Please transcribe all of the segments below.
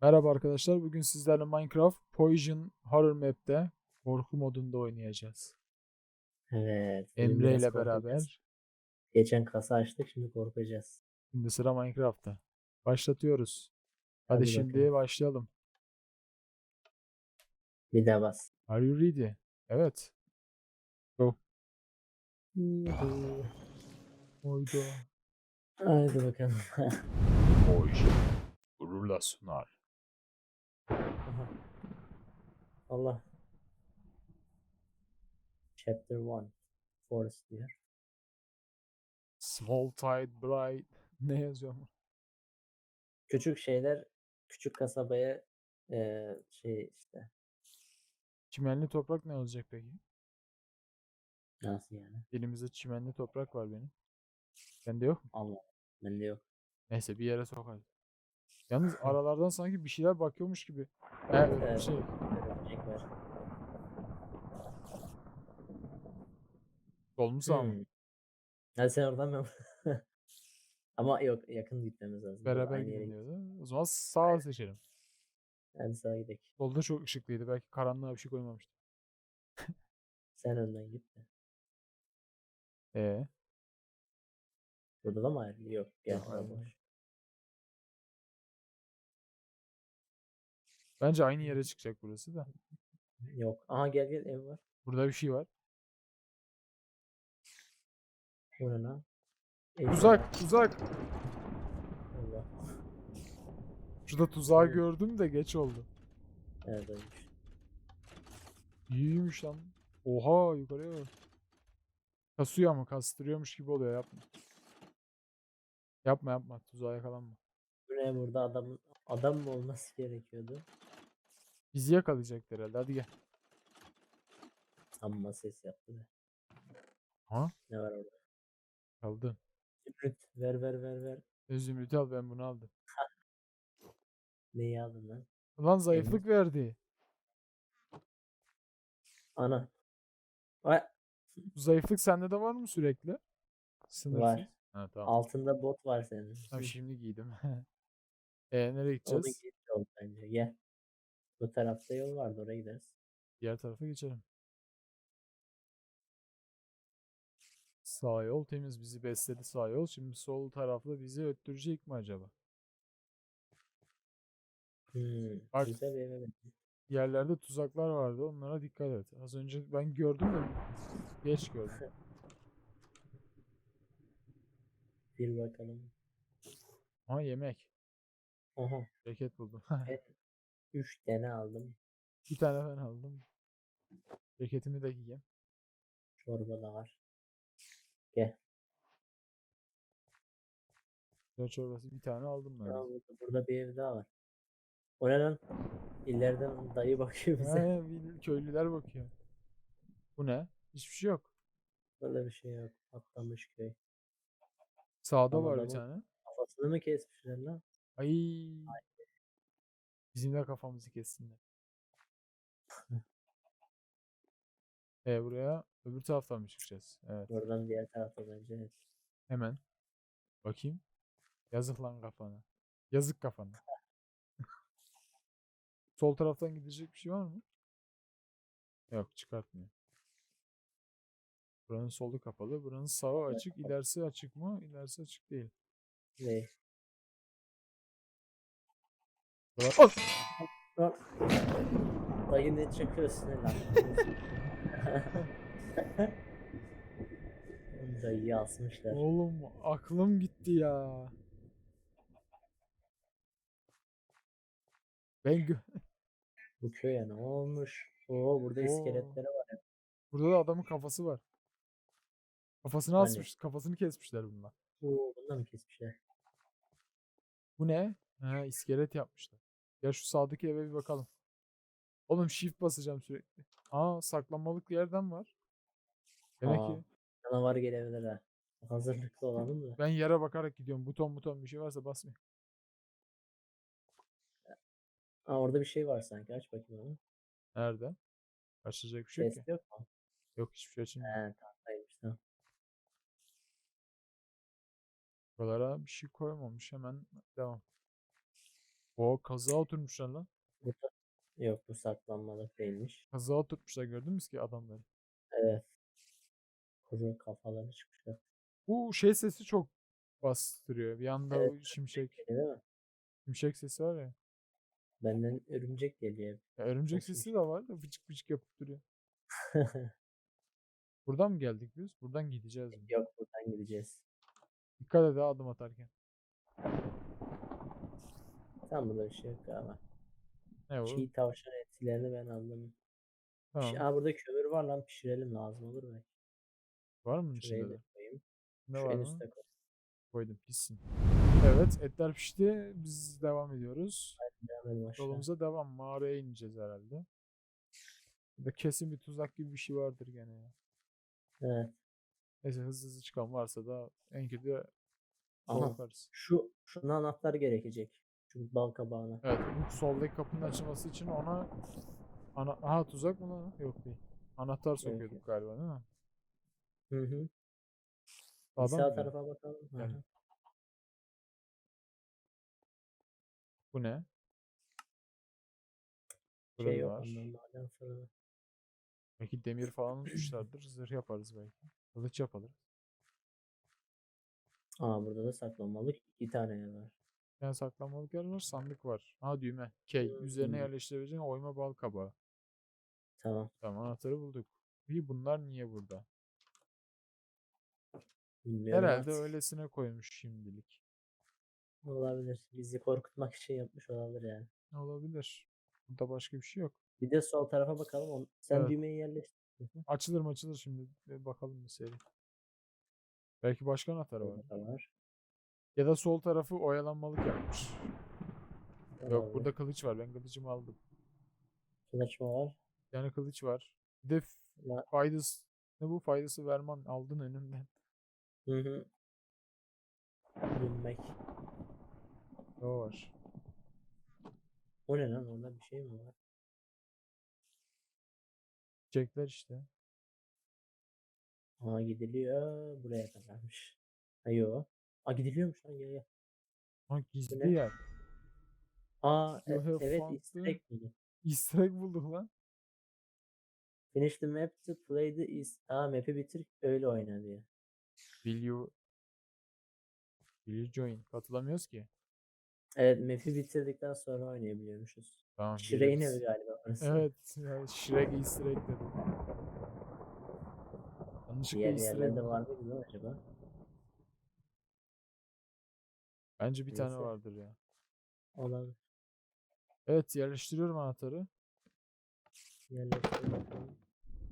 Merhaba arkadaşlar. Bugün sizlerle Minecraft Poison Horror Map'te korku modunda oynayacağız. Evet. Emre ile beraber. Geçen kasa açtık şimdi korkacağız. Şimdi sıra Minecraft'ta. Başlatıyoruz. Hadi, Hadi şimdi bakalım. başlayalım. Bir daha bas. Are you ready? Evet. Oydu. Haydi bakalım. Poison. Gururla sunar. Aha. Allah. Chapter 1. Forest diyor. Small tide bright. Ne yazıyor mu? Küçük şeyler küçük kasabaya eee, şey işte Çimenli toprak ne olacak peki? nasıl yani? Elimizde çimenli toprak var benim. Sende yok mu? Allah. Bende yok. Neyse bir yere sokarız. Yalnız aralardan sanki bir şeyler bakıyormuş gibi. Evet, Evet. şey. Örümcek var. Sol mu sağ mı? Hmm. Hadi sen oradan ben. Ama yok yakın gitmemiz lazım. Beraber aynı yere gidin git. diyordu. O zaman sağa seçelim. Hadi sağa gidelim. Solda çok ışıklıydı. Belki karanlığa bir şey koymamıştı. Sen önden git de. Ee, Burada da mı ayrı? Yok. Gel. Yok, bence aynı yere çıkacak burası da. Yok. Aha gel gel ev var. Burada bir şey var. Bu ne lan? Ev Tuzak, tuzak. Allah. Şurada tuzağı Evet. gördüm de geç oldu. Evet ölmüş. İyiymiş lan. Oha yukarıya bak. Kasıyor ama kastırıyormuş gibi oluyor yapma. Yapma yapma tuzağa yakalanma. Bu ne burada adam adam mı olması gerekiyordu? Bizi yakalayacak herhalde hadi gel. Amma ses yaptı da. Ha? Ne var orada? Kaldı. Zümrüt ver ver ver ver. Zümrüt'ü al ben bunu aldım. Neyi aldın lan? Ulan zayıflık verdi. Ana. Vay, Bu zayıflık sende de var mı sürekli? Sınırsız. Var. Ha tamam. Altında bot var senin. Tamam şimdi giydim. e nereye Onu gideceğiz? geç yol bence. Gel. Bu tarafta yol vardı oraya gideriz. Diğer tarafa geçelim. Sağ yol temiz bizi besledi sağ yol. Şimdi sol tarafta bizi öttürecek mi acaba? Hmm. Bak. Güzel bir eve benziyor. Yerlerde tuzaklar vardı. Onlara dikkat et. Az önce ben gördüm de geç gördüm. Bir bakalım. Ha yemek. Oha. Ceket buldum. Üç tane aldım. Bir tane ben aldım. Ceketimi de giyeyim. Çorba da var. Gel. Güzel çorbası bir tane aldım ben. Burada, burada bir ev daha var. O ne lan? İleriden dayı bakıyor bize. Ha, bir köylüler bakıyor. Bu ne? Hiçbir şey yok. Burada bir şey yok. Atlamış köy. Sağda Ama var bir tane. Kafasını mı kesmişler lan? Ay. Bizim de kafamızı kessinler. E buraya öbür taraftan mı çıkacağız? Evet. Oradan diğer tarafa bence. evet. Hemen. Bakayım. Yazık lan kafana. Yazık kafana. Sol taraftan gidecek bir şey var mı? Yok çıkartmıyor. Buranın solu kapalı. Buranın sağı açık. İlerisi açık mı? İlerisi açık değil. Ne? Dayı ne çakıyorsun lan? Dayıyı asmışlar. Oğlum aklım gitti ya. Ben gö- Bu köye ne olmuş? Oo burada Oo. iskeletleri var. Burada da adamın kafası var. Kafasını Hani? asmış, kafasını kesmişler bunlar. Oo bunu da mı kesmişler? Bu ne? Ha, iskelet yapmışlar. Ya şu sağdaki eve bir bakalım. Oğlum shift basacağım sürekli. Aa saklanmalık yerden var. Demek Aa. ki Canavar gelebilir ha. Hazırlıklı olalım da. ben yere bakarak gidiyorum. Buton buton bir şey varsa basmayayım. Aa orada bir şey var sanki. Aç bakayım onu. Nerede? Açılacak bir şey yok ki. Ses yok mu? Yok hiçbir şey açılmıyor. He tahtaymış tamam. Buralara bir şey koymamış. Hemen devam. O kazığa oturmuşlar lan. Yok bu saklanmalık değilmiş. Kazığa oturmuşlar gördün mü ki adamları? Evet. Kuru kafaları çıkmışlar. Bu şey sesi çok bastırıyor. Bir anda Evet, o şimşek, Değil mi? şimşek sesi var ya. Benden örümcek geliyor. ya örümcek Nasıl sesi de var da vıcık vıcık yapıp duruyor. Buradan mı geldik biz? Buradan gideceğiz mi? Yok buradan gideceğiz. Dikkat et ha adım atarken. Tam burada bir şey yok ama. Ne o? Çiğ tavşan etlerini ben aldım. Tamam. Aa burada kömür var lan pişirelim lazım olur belki. Var mı içinde da de? koyayım. Ne Şu var en mı? üstte koy. Koydum pişsin. Evet etler pişti. Biz devam ediyoruz. Devam edelim aşağı. Yolumuza devam. Mağaraya ineceğiz herhalde. Burada kesin bir tuzak gibi bir şey vardır gene ya. Evet. Neyse hızlı hızlı çıkan varsa da en kötü Aha. korkarız. Şu şuna anahtar gerekecek. Şu bal kabağına. Evet bu soldaki kapının açılması için ona ana aha tuzak mı lan? Yok değil. Anahtar sokuyorduk yok. galiba değil mi? Hı hı. Sağdan sağ tarafa bakalım. Hı Gel. hı. Bu ne? Burada Şey yok var? fırını. Belki demir falan unutmuşlardır. Zırh yaparız belki. Kılıç yapalım. Aa burada da saklanmalık iki tane yer var. Yani saklanmalık yer var. Sandık var. Ha düğme. K. Üzerine Hmm. yerleştirebileceğin oyma bal kabağı. Tamam. Tamam anahtarı bulduk. İyi bunlar niye burada? Bilmiyorum Herhalde artık. öylesine koymuş şimdilik. Olabilir. Bizi korkutmak için yapmış olabilir yani. Olabilir. Burada başka bir şey yok. Bir de sol tarafa bakalım. Sen Evet. düğmeyi yerleştir. Açılır mı açılır şimdi. Bir bakalım bir seri. Belki başka anahtarı var. Var. Ya da sol tarafı oyalanmalık yapmış. Yok Olabilir. burada kılıç var. Ben kılıcımı aldım. Kılıçma var. Yani kılıç var. Bir de faydası ne bu faydası verman aldın önümden. Hı hı. Bilmek. O var. O ne lan? Orada bir şey mi var? Çiçekler işte. Aa gidiliyor. Buraya kadarmış. Ha yo. Aa gidiliyormuş lan gel. Ha gizli ne? yer. Aa e- have evet found easter egg buldum. Easter egg bulduk lan. Finish the map to play the is. Aa map'i bitir öyle oyna diyor. Will you Will you join? Katılamıyoruz ki. Evet map'i bitirdikten sonra oynayabiliyormuşuz. Tamam. Shrek'in evi galiba orası. Evet. Ya Shrek Easter egg dedi. Yanlışlıkla Diğer Easter egg yerlerde buldum. var mıydı lan acaba? Bence bir tane Neyse. vardır ya. Olabilir. Evet yerleştiriyorum anahtarı. Yerleştir bakalım.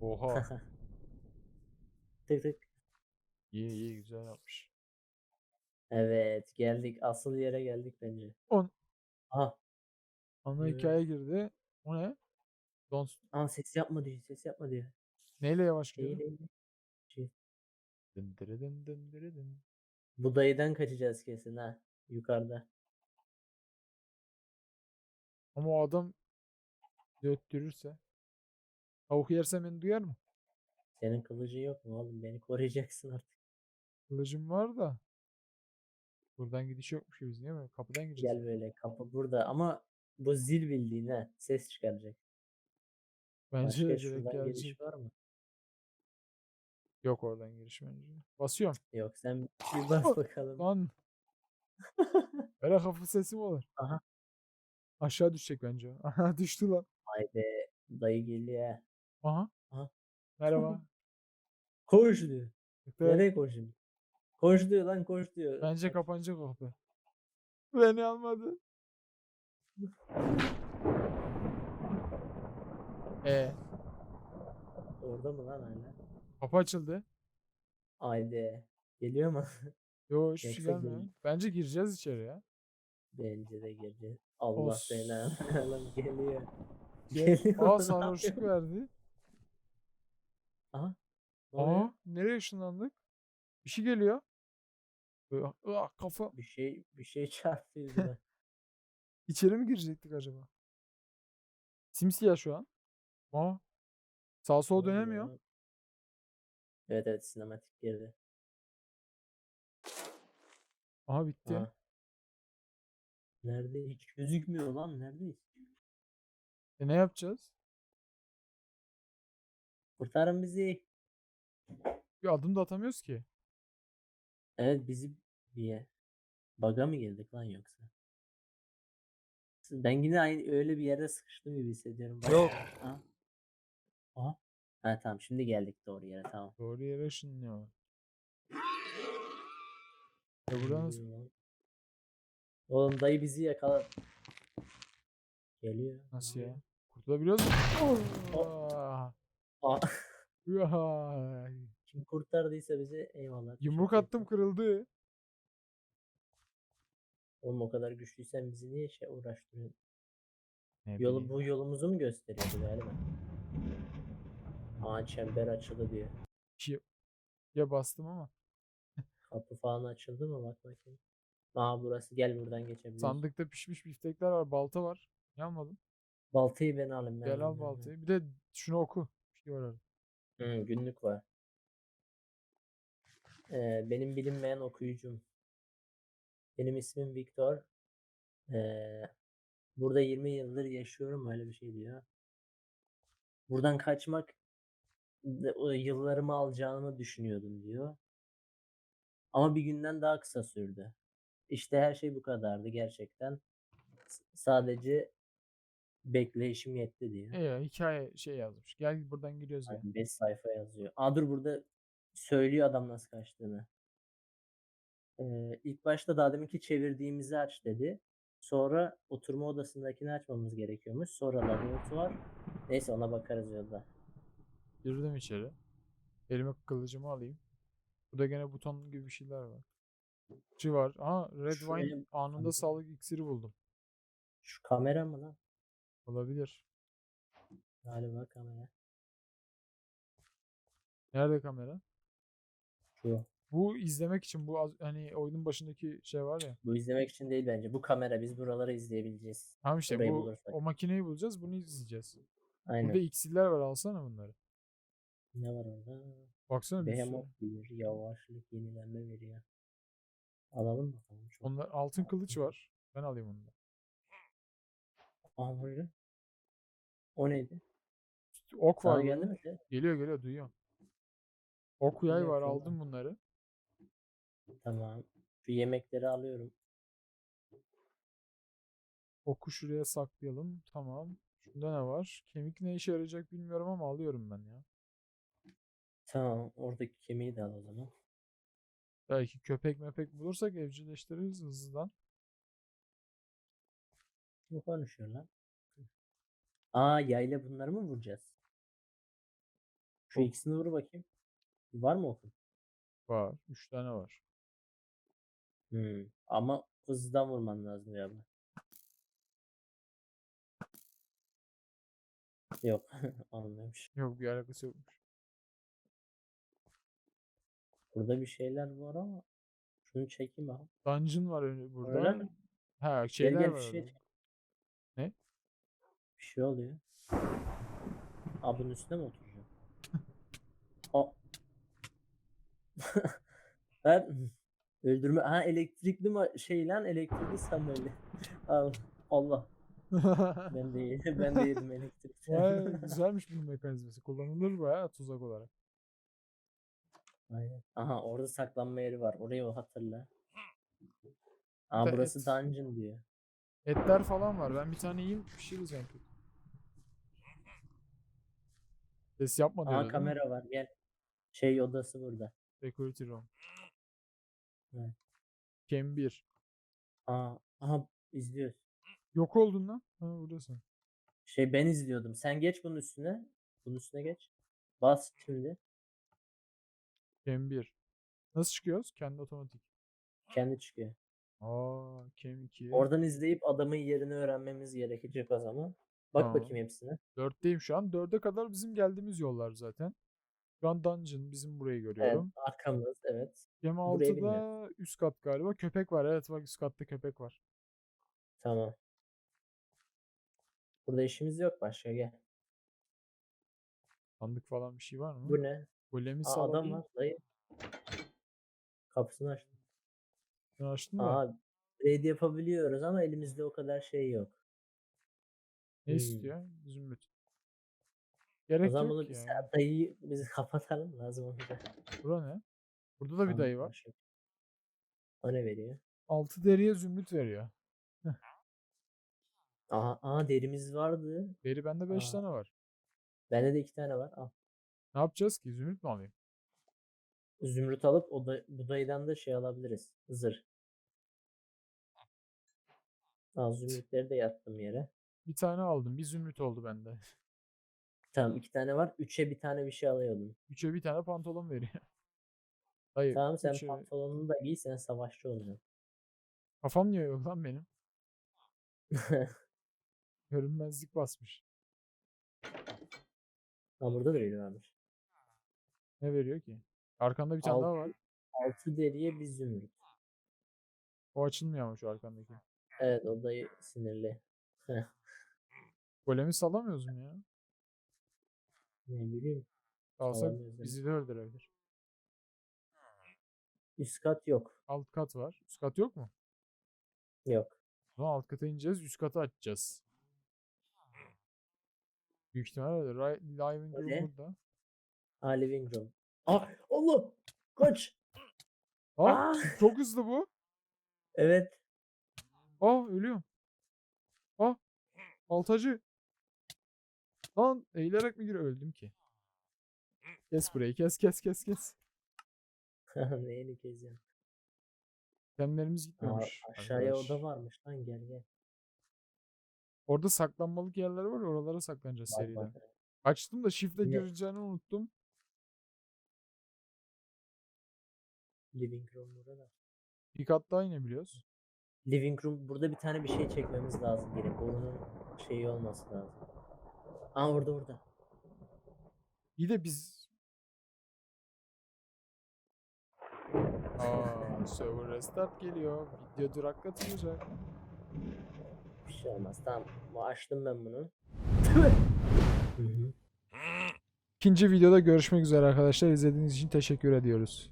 Oha. tık tık. iyi iyi güzel yapmış. Evet geldik. Asıl yere geldik bence. On. Aha. Ana Evet. hikaye girdi. O ne? Don't... Aa ses yapma diyor. Ses yapma diyor. Neyle yavaş gidiyor? değil. Şey. Dın dırı dın dın dırı dın. Bu dayıdan kaçacağız kesin ha. Yukarıda. Ama o adam döttürürse. Tavuk yersem beni duyar mı? Senin kılıcın yok mu oğlum? Beni koruyacaksın artık. Kılıcım var da. Buradan gidiş yokmuş biz niye mi? Kapıdan gireceğiz. Gel böyle kapı burada ama bu zil bildiğin ha. Ses çıkaracak. Bence Başka direkt şuradan gelecek. giriş var mı? Yok oradan giriş bence. Basıyorum. Yok sen bir bas bakalım. Lan. Öyle hafif sesi mi olur? Aha. Aşağı düşecek bence. Aha düştü lan. Haydi dayı geliyor ha. Aha. Aha. Merhaba. Koş diyor. Efe, Nereye koşayım? Koş diyor lan koş diyor. Bence kapanacak o kapı. Beni almadı. E Orada mı lan hala? kapı açıldı. Haydi. Geliyor mu? Yo hiçbir şey Yoksa gelmiyor. gel- Bence gireceğiz içeri ya. Bence de geleceğiz. Allah Os. belanı. Oğlum geliyor. Gel. Geliyor. Aa sarhoşluk verdi. Aha. ne oluyor? Aa nereye ışınlandık? Bir şey geliyor. Böyle, ah, kafa. Bir şey bir şey çarptı yüzüme. İçeri mi girecektik acaba? Simsiyah şu an. Aa. Sağ sola dönemiyor. Evet evet sinematik girdi. Aha bitti. Aha. Nerede? Hiç gözükmüyor lan. Neredeyiz? E ne yapacağız? Kurtarın bizi. Bir adım da atamıyoruz ki. Evet bizi bir yer. Baga mı girdik lan yoksa? Ben yine aynı öyle bir yerde sıkıştım gibi hissediyorum. Bak- Yok. Ha. Aha. Ha tamam şimdi geldik doğru yere tamam. Doğru yere ışınlıyor. Ya buradan. Oğlum dayı bizi yakala. Geliyor. Nasıl ya? Kurtulabiliyoruz mu? O- Ah! Aa, Vay! kim kurtardıysa bizi eyvallah. Yumruk attım kırıldı. Oğlum o kadar güçlüysen bizi niye şey uğraştırıyorsun? Ne Yolu bileyim. bu yolumuzu mu gösteriyordu galiba? Aa çember açıldı diyor. Ya bastım ama. Kapı falan açıldı mı bak bakayım. Aa burası gel buradan geçebiliriz. Sandıkta pişmiş biftekler var. Balta var. Niye almadın? Baltayı ben alayım ben. Gel al alayım, baltayı. Bir de şunu oku. Bir şey var. Hı, günlük var. Ee, benim bilinmeyen okuyucum. Benim ismim Viktor. Ee, burada 20 yıldır yaşıyorum öyle bir şey diyor. Buradan kaçmak o yıllarımı alacağını düşünüyordum diyor. Ama bir günden daha kısa sürdü. İşte her şey bu kadardı gerçekten. S- Sadece bekleyişim yetti diyor. E ya hikaye şey yazmış. Gel buradan giriyoruz ya. 5 sayfa yazıyor. Aa dur burada söylüyor adam nasıl kaçtığını. Ee, ilk başta daha deminki çevirdiğimizi aç dedi. Sonra oturma odasındakini açmamız gerekiyormuş. Sonra laboratuvar. Neyse ona bakarız yolda. Girdim içeri. Elime kılıcımı alayım. Burada gene buton gibi bir şeyler var. Şu var. Aha Red Şu Wine elim- anında sağlık iksiri buldum. Şu kamera mı lan? Olabilir. Galiba kamera. Nerede kamera? Şu. Bu izlemek için bu az- hani oyunun başındaki şey var ya. Bu izlemek için değil bence. Bu kamera biz buraları izleyebileceğiz. Tamam işte Orayı bu bulursak. o makineyi bulacağız. Bunu izleyeceğiz. Aynen. Burada iksirler var. Alsana bunları. Ne var orada? Baksana bir sürü. Behemoth bir yavaşlık yenilenme veriyor. Alalım bakalım. Çok. Onlar altın kılıç var. Ben alayım onu da. Aa böyle. O neydi? Ok Sana var. geldi mi? şey? Geliyor geliyor duyuyorum. Ok yay var. Aldım bunları. Tamam. Şu yemekleri alıyorum. Oku şuraya saklayalım. Tamam. Şunda ne var? Kemik ne işe yarayacak bilmiyorum ama alıyorum ben ya. Tamam. Oradaki kemiği de al o zaman. Belki köpek mepek bulursak evcilleştiririz hızlıdan. Kim konuşuyor lan? Aa yayla bunları mı vuracağız? Şu Ok. ikisini vur bakayım. Var mı okun? Var. Üç tane var. Hmm. Ama hızlıdan vurman lazım ya. Yok. Olmamış. Yok bir alakası yokmuş. Burada bir şeyler var ama şunu çekeyim abi. Dungeon var önü Öyle burada. mi? Ha Gel şeyler gel var bir şey. Ne? Bir şey oluyor. Aa bunun üstüne mi oturacağım? O. ben öldürme ha elektrikli ma şey lan elektrikli sandalye. Al. Allah ben de yedim ben de yedim elektrik. Vay güzelmiş bunun mekanizması. Kullanılır bayağı tuzak olarak. Aynen. Aha orada saklanma yeri var. Orayı o hatırla. Aa Da burası et. dungeon diyor. Etler falan var. Ben bir tane yiyeyim pişiririz kötü. Ses yapma diyor. Aa kamera var gel. Şey odası burada. Security room. Evet. Cam 1. Aa aha izliyoruz. Yok oldun lan. Ha buradasın. Şey ben izliyordum. Sen geç bunun üstüne. Bunun üstüne geç. Bas şimdi. Cam 1. Nasıl çıkıyoruz? Kendi otomatik. Kendi çıkıyor. Aa, Cam 2. Oradan izleyip adamın yerini öğrenmemiz gerekecek o zaman. Bak Tamam. bakayım hepsine. 4'teyim şu an. 4'e kadar bizim geldiğimiz yollar zaten. Şu an dungeon bizim burayı Evet, görüyorum. arkamız evet. Cam burayı 6'da üst kat galiba. Köpek var. Evet bak üst katta köpek var. Tamam. Burada işimiz yok başka gel. Sandık falan bir şey var mı? Bu ne? Golemi Aa, adam var dayı. Kapısını açtım. Sen açtın mı? Aa Trade yapabiliyoruz ama elimizde o kadar şey yok. Ne Hmm. istiyor? Zümrüt. O Gerek zaman yok bunu ki biz ya. dayıyı biz kapatalım lazım olunca. Bura ne? Burada da bir dayı var. Anlaşıldı. O ne veriyor? Altı deriye zümrüt veriyor. Aha, aha derimiz vardı. Deri bende 5 Aa. tane var. Bende de iki tane var. Al. Ne yapacağız ki? Zümrüt mü alayım? Zümrüt alıp o da, bu dayıdan da şey alabiliriz. Zırh. Al zümrütleri de yattım yere. Bir tane aldım. Bir zümrüt oldu bende. Tamam iki tane var. Üçe bir tane bir şey alıyordum. Üçe bir tane pantolon veriyor. Hayır. Tamam sen üçe- pantolonunu da giy sen savaşçı olacaksın. Kafam niye yok lan benim? Görünmezlik basmış. Ha burada da biri varmış. Ne veriyor ki? Arkanda bir tane daha var. Altı deriye bir zümrüt. O açılmıyor ama şu arkandaki. Evet o dayı sinirli. Golemi salamıyoruz mu ya? ne bileyim. Alsak Salamıyoruz, evet. bizi de öldürebilir. Üst kat yok. Alt kat var. Üst kat yok mu? Yok. O zaman alt kata ineceğiz. Üst katı açacağız. Büyük ihtimalle öyle. Room Öyle. burada. Ha living room. Ah Allah! Kaç! Aa, Aa! çok hızlı bu. Evet. Aa ölüyorum. Aa baltacı. Lan eğilerek mi giriyor? Öldüm ki. Kes burayı kes kes kes kes. Neyini geziyorsun? Temlerimiz Aa, gitmemiş. aşağıya arkadaş. oda varmış lan gel gel. Orada saklanmalık yerler var. Oralara saklanacağız Bak, seriden. bak. Açtım da shiftle Yine- gireceğini unuttum. Living room burada. Bir kat daha inebiliyoruz. Living room burada bir tane bir şey çekmemiz lazım biri. Borunun şeyi olması lazım. Aa orada orada. İyi de biz... Aa, server restart geliyor. Video duraklatılacak. Bir şey olmaz. Tamam. Açtım ben bunu. Hı hı. İkinci videoda görüşmek üzere arkadaşlar. İzlediğiniz için teşekkür ediyoruz.